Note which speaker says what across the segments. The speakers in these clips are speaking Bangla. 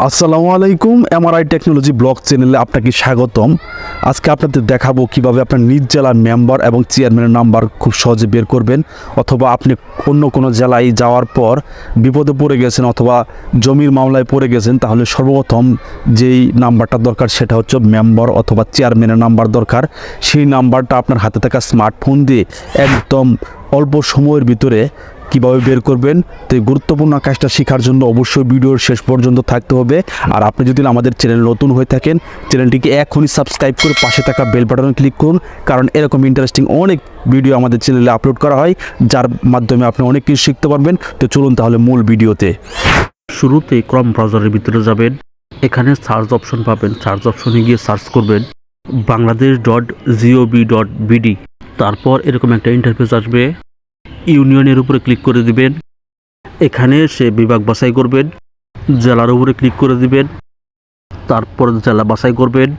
Speaker 1: আসসালামু আলাইকুম এমআরআই টেকনোলজি ব্লগ চ্যানেলে আপনাকে স্বাগতম। আজকে আপনাদের দেখাবো কীভাবে আপনার নিজ জেলার মেম্বার এবং চেয়ারম্যানের নাম্বার খুব সহজে বের করবেন, অথবা আপনি অন্য কোনো জেলায় যাওয়ার পর বিপদে পড়ে গেছেন অথবা জমির মামলায় পড়ে গেছেন, তাহলে সর্বপ্রথম যেই নাম্বারটা দরকার সেটা হচ্ছে মেম্বার অথবা চেয়ারম্যানের নাম্বার দরকার। সেই নাম্বারটা আপনার হাতে থাকা স্মার্টফোন দিয়ে একদম অল্প সময়ের ভিতরে কীভাবে বের করবেন? তো এই গুরুত্বপূর্ণ কাজটা শেখার জন্য অবশ্যই ভিডিওর শেষ পর্যন্ত থাকতে হবে। আর আপনি যদি আমাদের চ্যানেল নতুন হয়ে থাকেন, চ্যানেলটিকে এখনই সাবস্ক্রাইব করে পাশে থাকা বেল বাটনে ক্লিক করুন। কারণ এরকম ইন্টারেস্টিং অনেক ভিডিও আমাদের চ্যানেলে আপলোড করা হয়, যার মাধ্যমে আপনি অনেক কিছু শিখতে পারবেন। তো চলুন তাহলে মূল ভিডিওতে।
Speaker 2: শুরুতে ক্রম ব্রাউজারের ভিতরে যাবেন। এখানে সার্চ অপশন পাবেন। সার্চ অপশনে গিয়ে সার্চ করবেন Bangladesh dot GOV dot BD তারপর এরকম একটা ইন্টারফেস আসবে। ইউনিয়নের উপরে ক্লিক করে দিবেন। এখানে সে বিভাগ বাছাই করবেন। জেলার উপরে ক্লিক করে দিবেন। তারপর জেলা বাছাই করবেন।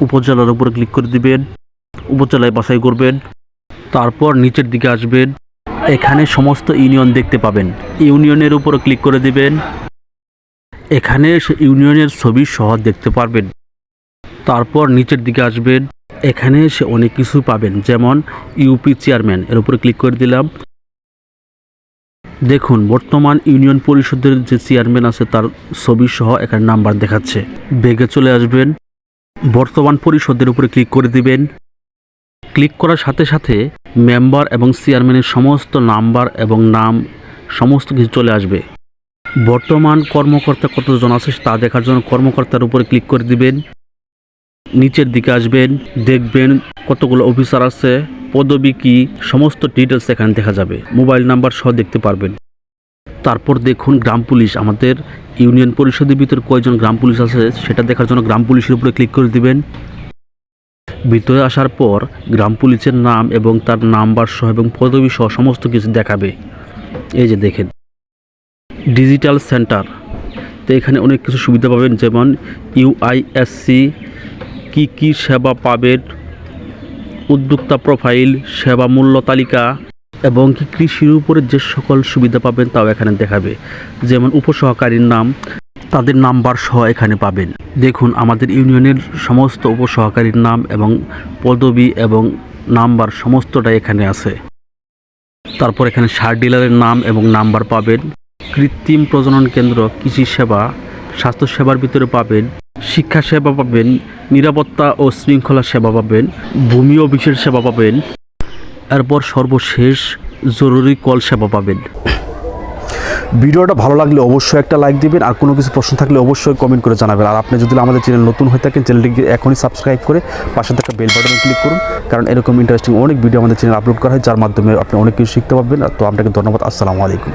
Speaker 2: উপজেলার উপরে ক্লিক করে দিবেন। উপজেলায় বাছাই করবেন। তারপর নিচের দিকে আসবেন। এখানে সমস্ত ইউনিয়ন দেখতে পাবেন। ইউনিয়নের উপর ক্লিক করে দিবেন। এখানে ইউনিয়নের ছবি সহ দেখতে পারবেন। তারপর নিচের দিকে আসবেন। এখানে সে অনেক কিছু পাবেন, যেমন ইউপি চেয়ারম্যান, এর উপরে ক্লিক করে দিলাম। দেখুন, বর্তমান ইউনিয়ন পরিষদের যে চেয়ারম্যান আছে, তার ছবি সহ এখানে নাম্বার দেখাচ্ছে। বেগে চলে আসবেন। বর্তমান পরিষদের উপরে ক্লিক করে দিবেন। ক্লিক করার সাথে সাথে মেম্বার এবং চেয়ারম্যানের সমস্ত নাম্বার এবং নাম, সমস্ত কিছু চলে আসবে। বর্তমান কর্মকর্তা কতজন আছে, তা দেখার জন্য কর্মকর্তার উপরে ক্লিক করে দিবেন। নিচের দিকে আসবেন, দেখবেন কতগুলো অফিসার আছে, পদবি কি, সমস্ত ডিটেলস এখানে দেখা যাবে। মোবাইল নাম্বার সহ দেখতে পারবেন। তারপর দেখুন গ্রাম পুলিশ। আমাদের ইউনিয়ন পরিষদের ভিতরে কয়জন গ্রাম পুলিশ আছে, সেটা দেখার জন্য গ্রাম পুলিশের উপরে ক্লিক করে দিবেন। ভিতরে আসার পর গ্রাম পুলিশের নাম এবং তার নাম্বার সহ এবং পদবি সহ সমস্ত কিছু দেখাবে। এই যে দেখেন ডিজিটাল সেন্টার তো এখানে অনেক কিছু সুবিধা পাবেন, যেমন ইউআইএসসি কি কি সেবা পাবেন উদ্যোক্তা প্রোফাইল, সেবা মূল্য তালিকা এবং কি কৃষির উপরে যে সকল সুবিধা পাবেন তাও এখানে দেখাবে। যেমন উপসহকারীর নাম, তাদের নাম্বার সহ এখানে পাবেন। দেখুন, আমাদের ইউনিয়নের সমস্ত উপসহকারীর নাম এবং পদবি এবং নাম্বার সমস্তটা এখানে আছে। তারপর এখানে সার ডিলারের নাম এবং নাম্বার পাবেন। কৃত্রিম প্রজনন কেন্দ্র, কৃষি সেবা, স্বাস্থ্যসেবার ভিতরে পাবেন। শিক্ষা সেবা পাবেন, নিরাপত্তা ও শৃঙ্খলা সেবা পাবেন, ভূমি অফিসের সেবা পাবেন। এরপর সর্বশেষ জরুরি কল সেবা পাবেন।
Speaker 1: ভিডিওটা ভালো লাগলে অবশ্যই একটা লাইক দিবেন, আর কোনো কিছু প্রশ্ন থাকলে অবশ্যই কমেন্ট করে জানাবেন। আর আপনি যদি আমাদের চ্যানেল নতুন হয়ে থাকেন, চ্যানেলটিকে এখনই সাবস্ক্রাইব করে পাশে থাকা বেল বাটনে ক্লিক করুন, কারণ এরকম ইন্টারেস্টিং অনেক ভিডিও আমাদের চ্যানেল আপলোড করা হয়, যার মাধ্যমে আপনি অনেক কিছু শিখতে পারবেন। তো আপনাকে ধন্যবাদ, আসসালামু আলাইকুম।